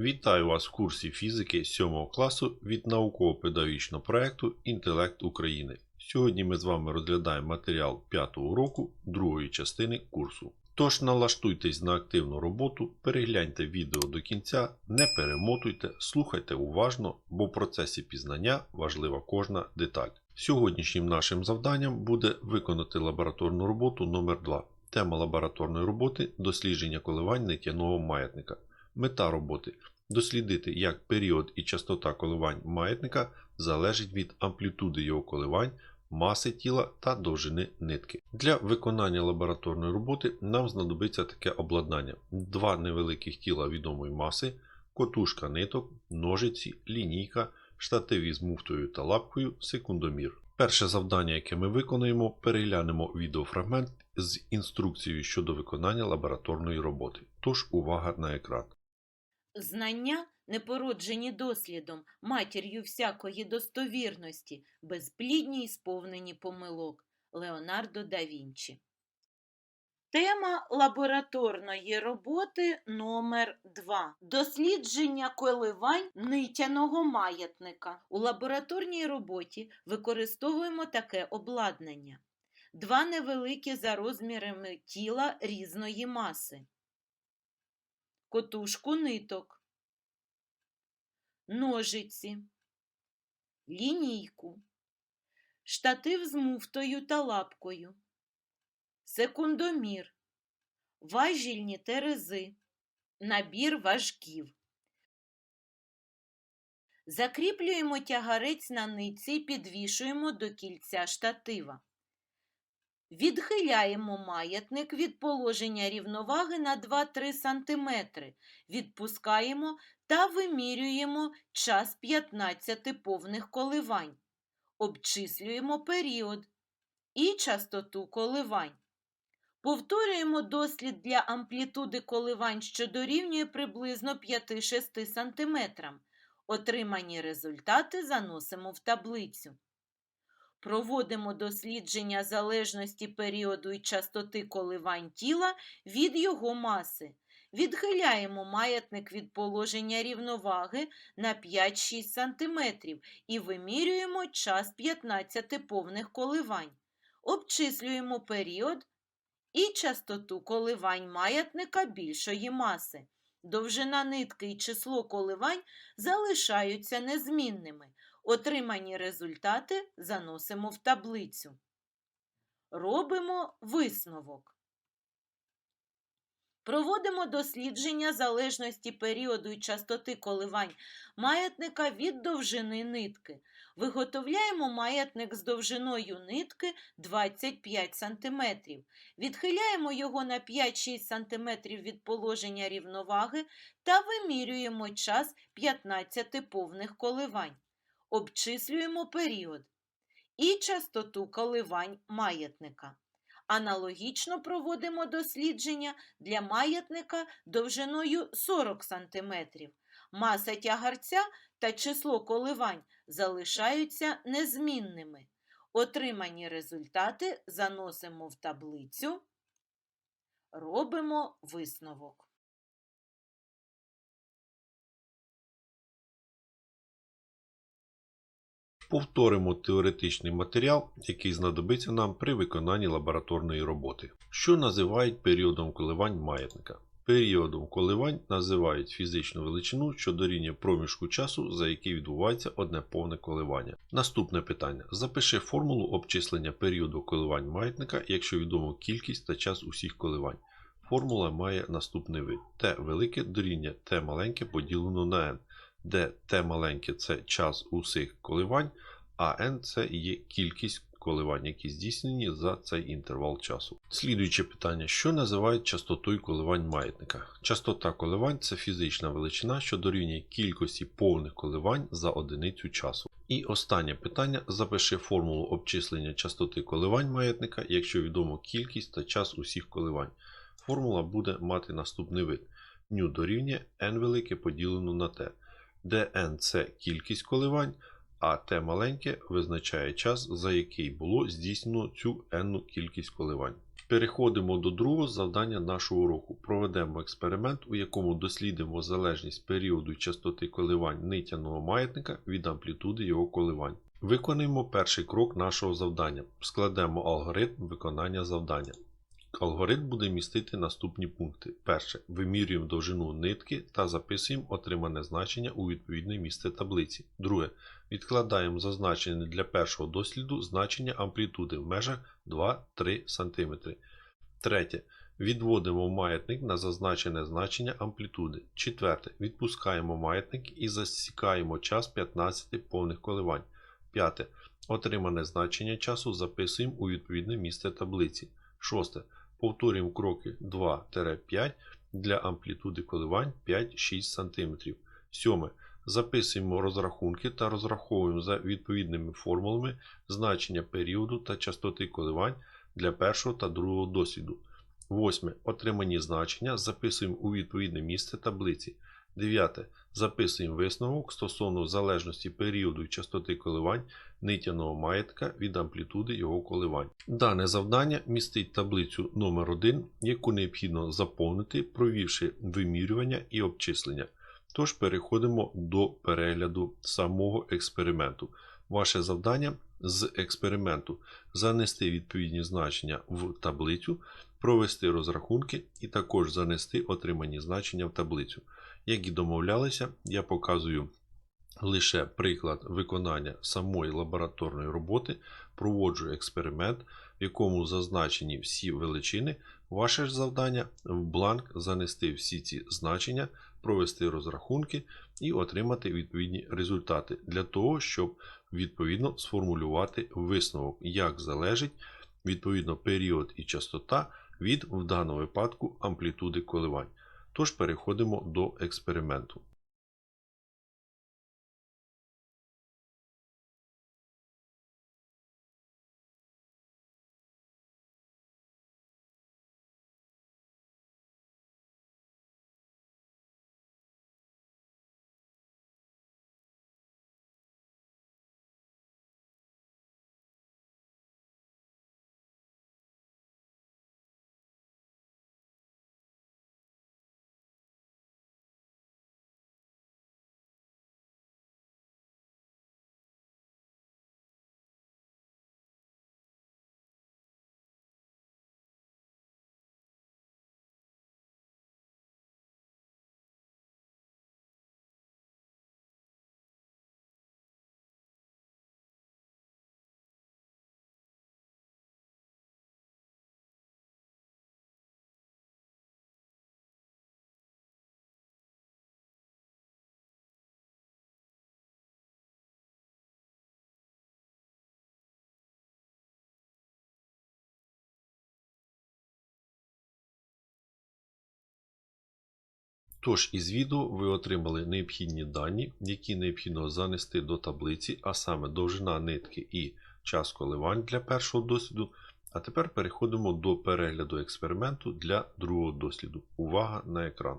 Вітаю вас в курсі фізики 7 класу від науково-педагогічного проєкту Інтелект України. Сьогодні ми з вами розглядаємо матеріал 5 уроку другої частини курсу. Тож налаштуйтесь на активну роботу, перегляньте відео до кінця, не перемотуйте, слухайте уважно, бо в процесі пізнання важлива кожна деталь. Сьогоднішнім нашим завданням буде виконати лабораторну роботу номер 2 Тема лабораторної роботи дослідження коливань нитяного маятника. Мета роботи дослідити, як період і частота коливань маятника залежить від амплітуди його коливань, маси тіла та довжини нитки. Для виконання лабораторної роботи нам знадобиться таке обладнання: два невеликих тіла відомої маси, котушка ниток, ножиці, лінійка, штатив із муфтою та лапкою, секундомір. Перше завдання, яке ми виконуємо, переглянемо відеофрагмент з інструкцією щодо виконання лабораторної роботи. Тож увага на екран. Знання, не породжені дослідом, матір'ю всякої достовірності, безплідні й сповнені помилок. Леонардо да Вінчі. Тема лабораторної роботи номер 2 Дослідження коливань нитяного маятника. У лабораторній роботі використовуємо таке обладнання. Два невеликі за розмірами тіла різної маси котушку ниток, ножиці, лінійку, штатив з муфтою та лапкою, секундомір, важільні терези, набір важків. Закріплюємо тягарець на нитці і підвішуємо до кільця штатива. Відхиляємо маятник від положення рівноваги на 2-3 см, відпускаємо та вимірюємо час 15 повних коливань. Обчислюємо період і частоту коливань. Повторюємо дослід для амплітуди коливань, що дорівнює приблизно 5-6 см. Отримані результати заносимо в таблицю. Проводимо дослідження залежності періоду і частоти коливань тіла від його маси. Відхиляємо маятник від положення рівноваги на 5-6 см і вимірюємо час 15 повних коливань. Обчислюємо період і частоту коливань маятника більшої маси. Довжина нитки і число коливань залишаються незмінними. Отримані результати заносимо в таблицю. Робимо висновок. Проводимо дослідження залежності періоду і частоти коливань маятника від довжини нитки. Виготовляємо маятник з довжиною нитки 25 см. Відхиляємо його на 5-6 см від положення рівноваги та вимірюємо час 15 повних коливань обчислюємо період і частоту коливань маятника. Аналогічно проводимо дослідження для маятника довжиною 40 см. Маса тягарця та число коливань залишаються незмінними. Отримані результати заносимо в таблицю, робимо висновок. Повторимо теоретичний матеріал, який знадобиться нам при виконанні лабораторної роботи. Що називають періодом коливань маятника? Періодом коливань називають фізичну величину, що дорівнює проміжку часу, за який відбувається одне повне коливання. Наступне питання. Запиши формулу обчислення періоду коливань маятника, якщо відомо кількість та час усіх коливань. Формула має наступний вид. Т велике дорівнює Т маленьке поділено на n де Т маленьке це час усіх коливань, а n це є кількість коливань, які здійснені за цей інтервал часу. Слідуюче питання: що називають частотою коливань маятника? Частота коливань це фізична величина, що дорівнює кількості повних коливань за одиницю часу. І останнє питання: запиши формулу обчислення частоти коливань маятника, якщо відомо кількість та час усіх коливань. Формула буде мати наступний вид: ню дорівнює n велике поділено на t де n це кількість коливань, а t маленьке визначає час, за який було здійснено цю n кількість коливань. Переходимо до другого завдання нашого уроку. Проведемо експеримент, у якому дослідимо залежність періоду частоти коливань нитяного маятника від амплітуди його коливань. Виконаємо перший крок нашого завдання. Складемо алгоритм виконання завдання. Алгоритм буде містити наступні пункти. Перше. Вимірюємо довжину нитки та записуємо отримане значення у відповідне місце таблиці. Друге. Відкладаємо зазначене для першого досліду значення амплітуди в межах 2-3 см. Третє. Відводимо маятник на зазначене значення амплітуди. Четверте. Відпускаємо маятник і засікаємо час 15 повних коливань. П'яте. Отримане значення часу записуємо у відповідне місце таблиці. Шосте. Повторюємо кроки 2-5 для амплітуди коливань 5-6 см. Сьоме. Записуємо розрахунки та розраховуємо за відповідними формулами значення періоду та частоти коливань для першого та другого досліду. Восьме. Отримані значення записуємо у відповідне місце таблиці. Дев'яте. Записуємо висновок стосовно залежності періоду і частоти коливань нитяного маятка від амплітуди його коливань. Дане завдання містить таблицю номер 1 яку необхідно заповнити, провівши вимірювання і обчислення. Тож переходимо до перегляду самого експерименту. Ваше завдання з експерименту занести відповідні значення в таблицю, провести розрахунки і також занести отримані значення в таблицю. Як і домовлялися, я показую лише приклад виконання самої лабораторної роботи, проводжу експеримент, в якому зазначені всі величини. Ваше ж завдання в бланк занести всі ці значення, провести розрахунки і отримати відповідні результати для того, щоб відповідно сформулювати висновок, як залежить відповідно період і частота від в даному випадку амплітуди коливань. Тож переходимо до експерименту. Тож із відео ви отримали необхідні дані, які необхідно занести до таблиці, а саме довжина нитки і час коливань для першого досліду. А тепер переходимо до перегляду експерименту для другого досліду. Увага на екран.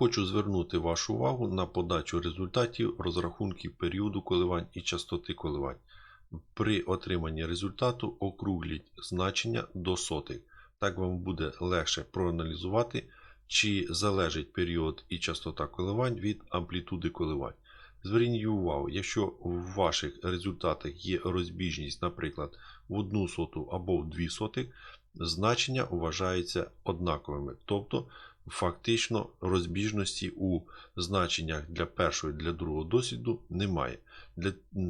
Хочу звернути вашу увагу на подачу результатів розрахунків періоду коливань і частоти коливань. При отриманні результату округліть значення до сотих. Так вам буде легше проаналізувати, чи залежить період і частота коливань від амплітуди коливань. Зверніть увагу, якщо в ваших результатах є розбіжність, наприклад, в 1 соту або в 2 сотих, значення вважаються однаковими. Тобто, фактично розбіжності у значеннях для першого і для другого досліду немає.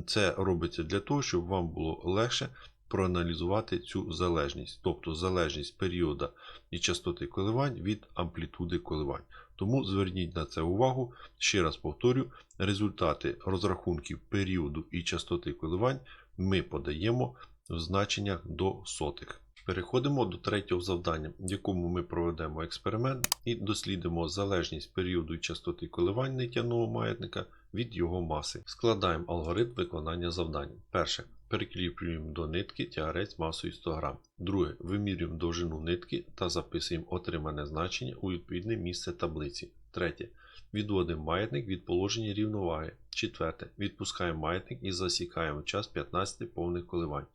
Це робиться для того, щоб вам було легше проаналізувати цю залежність, тобто залежність періоду і частоти коливань від амплітуди коливань. Тому зверніть на це увагу. Ще раз повторю, результати розрахунків періоду і частоти коливань ми подаємо в значеннях до сотих. Переходимо до третього завдання, в якому ми проведемо експеримент і дослідимо залежність періоду і частоти коливань нитяного маятника від його маси. Складаємо алгоритм виконання завдання. Перше. Перекріплюємо до нитки тягарець масою 100 г. Друге. Вимірюємо довжину нитки та записуємо отримане значення у відповідне місце таблиці. Третє. Відводимо маятник від положення рівноваги. Четверте. Відпускаємо маятник і засікаємо час 15 повних коливань.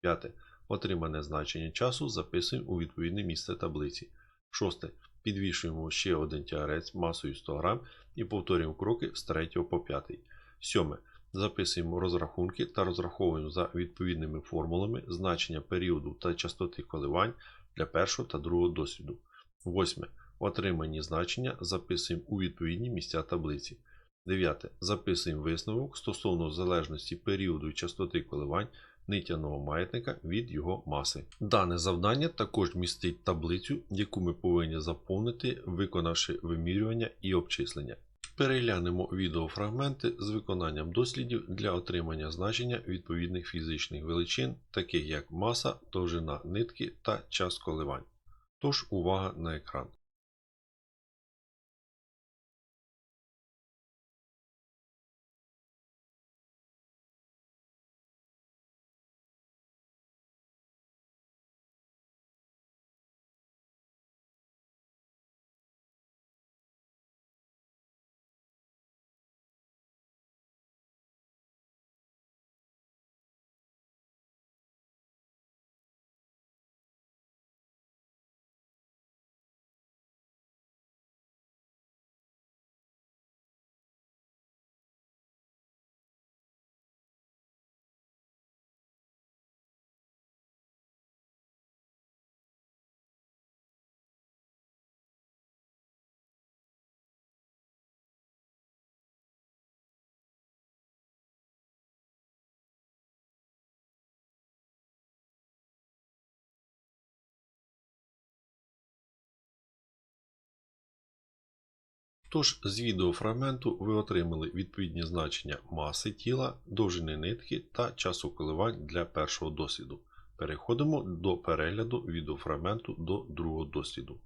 П'яте. Отримане значення часу записуємо у відповідне місце таблиці. Шосте. Підвішуємо ще один тягарець масою 100 г і повторюємо кроки з 3 по 5. Сьоме. Записуємо розрахунки та розраховуємо за відповідними формулами значення періоду та частоти коливань для першого та другого досліду. Восьме. Отримані значення записуємо у відповідні місця таблиці. Дев'яте. Записуємо висновок стосовно залежності періоду і частоти коливань нитяного маятника від його маси. Дане завдання також містить таблицю, яку ми повинні заповнити, виконавши вимірювання і обчислення. Переглянемо відеофрагменти з виконанням дослідів для отримання значення відповідних фізичних величин, таких як маса, довжина нитки та час коливань. Тож увага на екран. Тож з відеофрагменту ви отримали відповідні значення маси тіла, довжини нитки та часу коливань для першого досліду. Переходимо до перегляду відеофрагменту до другого досліду.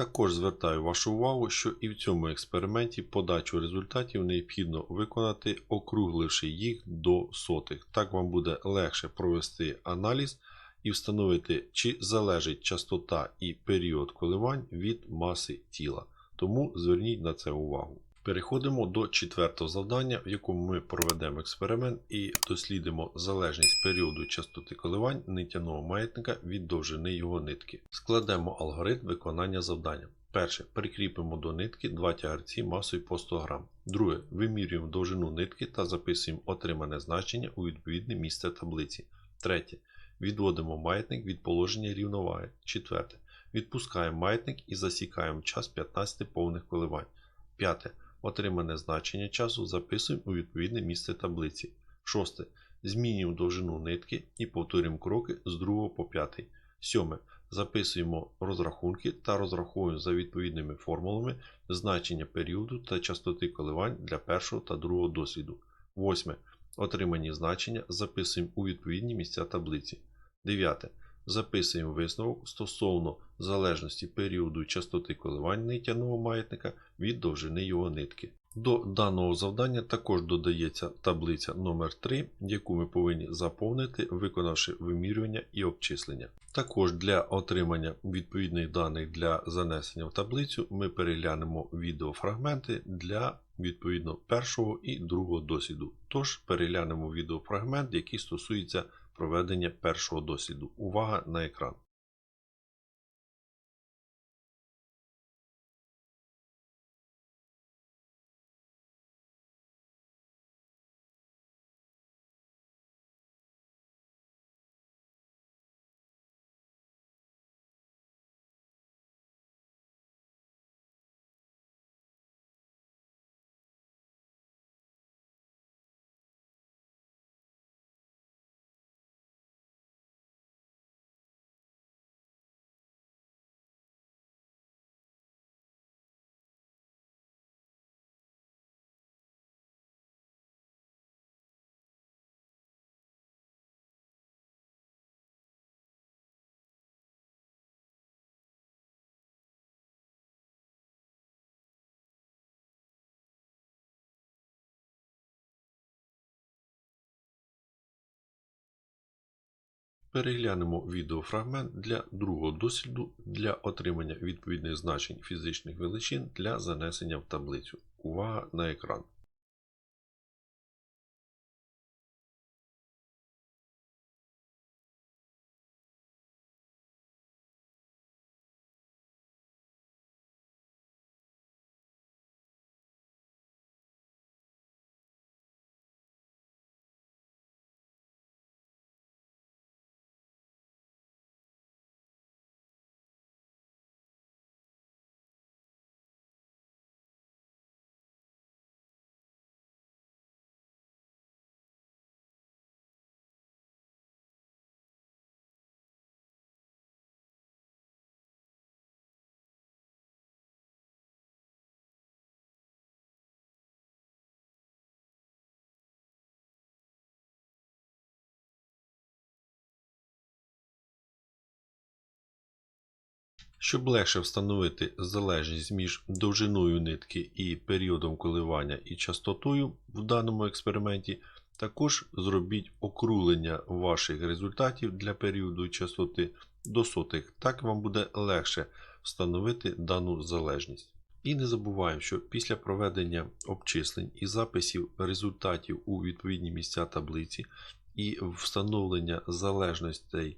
Також звертаю вашу увагу, що і в цьому експерименті подачу результатів необхідно виконати, округливши їх до сотих. Так вам буде легше провести аналіз і встановити, чи залежить частота і період коливань від маси тіла. Тому зверніть на це увагу. Переходимо до четвертого завдання, в якому ми проведемо експеримент і дослідимо залежність періоду частоти коливань нитяного маятника від довжини його нитки. Складемо алгоритм виконання завдання. Перше. Прикріпимо до нитки два тягарці масою по 100 г. Друге. Вимірюємо довжину нитки та записуємо отримане значення у відповідне місце таблиці. Третє. Відводимо маятник від положення рівноваги. Четверте. Відпускаємо маятник і засікаємо час 15 повних коливань. П'яте. Отримане значення часу записуємо у відповідне місце таблиці. Шосте. Змінюємо довжину нитки і повторюємо кроки з 2 по 5. Сьоме. Записуємо розрахунки та розраховуємо за відповідними формулами значення періоду та частоти коливань для першого та другого досліду. Восьме. Отримані значення записуємо у відповідні місця таблиці. Дев'яте. Записуємо висновок стосовно залежності періоду частоти коливань нитяного маятника від довжини його нитки. До даного завдання також додається таблиця номер 3 яку ми повинні заповнити, виконавши вимірювання і обчислення. Також для отримання відповідних даних для занесення в таблицю ми переглянемо відеофрагменти для відповідно першого і другого досліду. Тож переглянемо відеофрагмент, який стосується проведення першого досліду. Увага на екран. Переглянемо відеофрагмент для другого досліду для отримання відповідних значень фізичних величин для занесення в таблицю. Увага на екран. Щоб легше встановити залежність між довжиною нитки і періодом коливання і частотою в даному експерименті, також зробіть округлення ваших результатів для періоду частоти до сотих. Так вам буде легше встановити дану залежність. І не забуваємо, що після проведення обчислень і записів результатів у відповідні місця таблиці і встановлення залежностей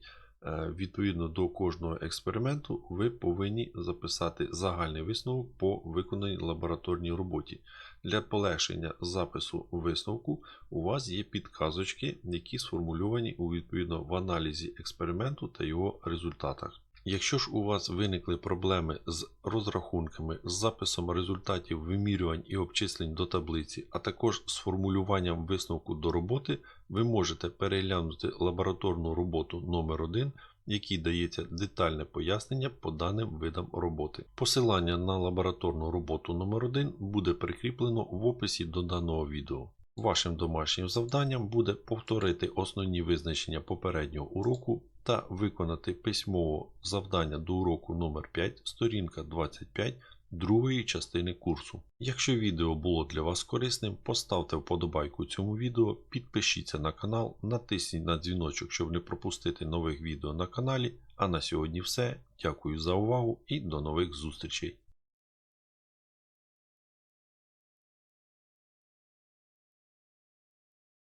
Відповідно до кожного експерименту, ви повинні записати загальний висновок по виконаній лабораторній роботі. Для полегшення запису висновку у вас є підказочки, які сформульовані у відповідно в аналізі експерименту та його результатах. Якщо ж у вас виникли проблеми з розрахунками, з записом результатів вимірювань і обчислень до таблиці, а також з формулюванням висновку до роботи, ви можете переглянути лабораторну роботу номер 1 в якій дається детальне пояснення по даним видам роботи. Посилання на лабораторну роботу номер 1 буде прикріплено в описі до даного відео. Вашим домашнім завданням буде повторити основні визначення попереднього уроку та виконати письмово завдання до уроку номер 5 сторінка 25 другої частини курсу. Якщо відео було для вас корисним, поставте вподобайку цьому відео, підпишіться на канал, натисніть на дзвіночок, щоб не пропустити нових відео на каналі. А на сьогодні все. Дякую за увагу і до нових зустрічей!